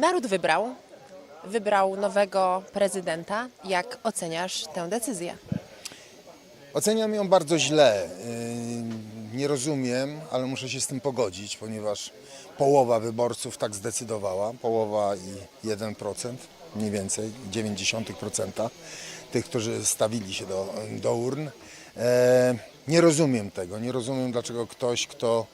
Naród wybrał, wybrał nowego prezydenta. Jak oceniasz tę decyzję? Oceniam ją bardzo źle. Yy, Nie rozumiem, ale muszę się z tym pogodzić, ponieważ połowa wyborców tak zdecydowała, połowa i 1%, mniej więcej 0,9% tych, którzy stawili się do, do urn. E, Nie rozumiem tego, nie rozumiem dlaczego ktoś, kto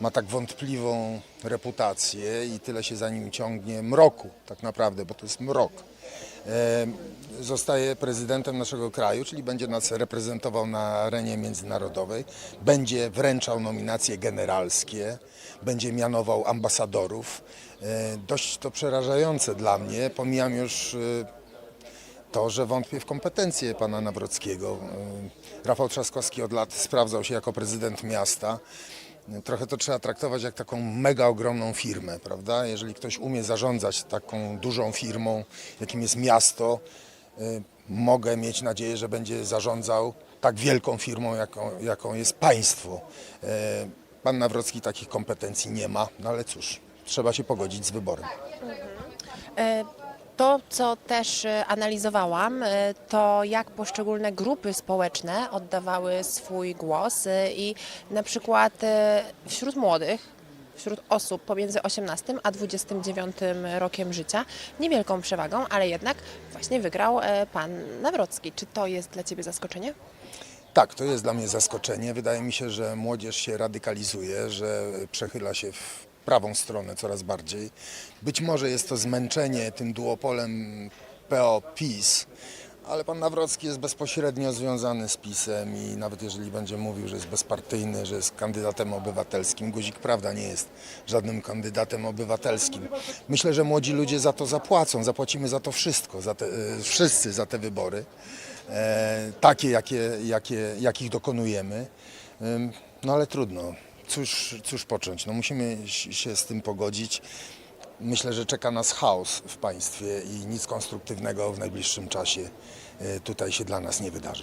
ma tak wątpliwą reputację i tyle się za nim ciągnie mroku tak naprawdę, bo to jest mrok zostaje prezydentem naszego kraju, czyli będzie nas reprezentował na arenie międzynarodowej, będzie wręczał nominacje generalskie, będzie mianował ambasadorów. E, Dość to przerażające dla mnie. Pomijam już e, to, że wątpię w kompetencje pana Nawrockiego. E, Rafał Trzaskowski od lat sprawdzał się jako prezydent miasta. Trochę to trzeba traktować jak taką mega ogromną firmę, prawda? Jeżeli ktoś umie zarządzać taką dużą firmą, jakim jest miasto, y, mogę mieć nadzieję, że będzie zarządzał tak wielką firmą, jaką, jaką jest państwo. Y, Pan Nawrocki takich kompetencji nie ma, no ale cóż, trzeba się pogodzić z wyborem. E, To, co też e, analizowałam, e, to jak poszczególne grupy społeczne oddawały swój głos e, i na przykład wśród młodych, wśród osób pomiędzy 18 a 29 rokiem życia, niewielką przewagą, ale jednak właśnie wygrał pan Nawrocki. Czy to jest dla Ciebie zaskoczenie? Tak, to jest dla mnie zaskoczenie. Wydaje mi się, że młodzież się radykalizuje, że przechyla się w prawą stronę coraz bardziej. Być może jest to zmęczenie tym duopolem PO-PiS, ale pan Nawrocki jest bezpośrednio związany z PiSem i nawet jeżeli będzie mówił, że jest bezpartyjny, że jest kandydatem obywatelskim, Guzik prawda nie jest żadnym kandydatem obywatelskim. Myślę, że młodzi ludzie za to zapłacą, zapłacimy za to wszystko, za te, e, wszyscy za te wybory, e, takie jakie, jakie, jakich dokonujemy. Ym, No ale trudno, cóż, cóż począć, no musimy się z tym pogodzić. Myślę, że czeka nas chaos w państwie i nic konstruktywnego w najbliższym czasie e, tutaj się dla nas nie wydarzy.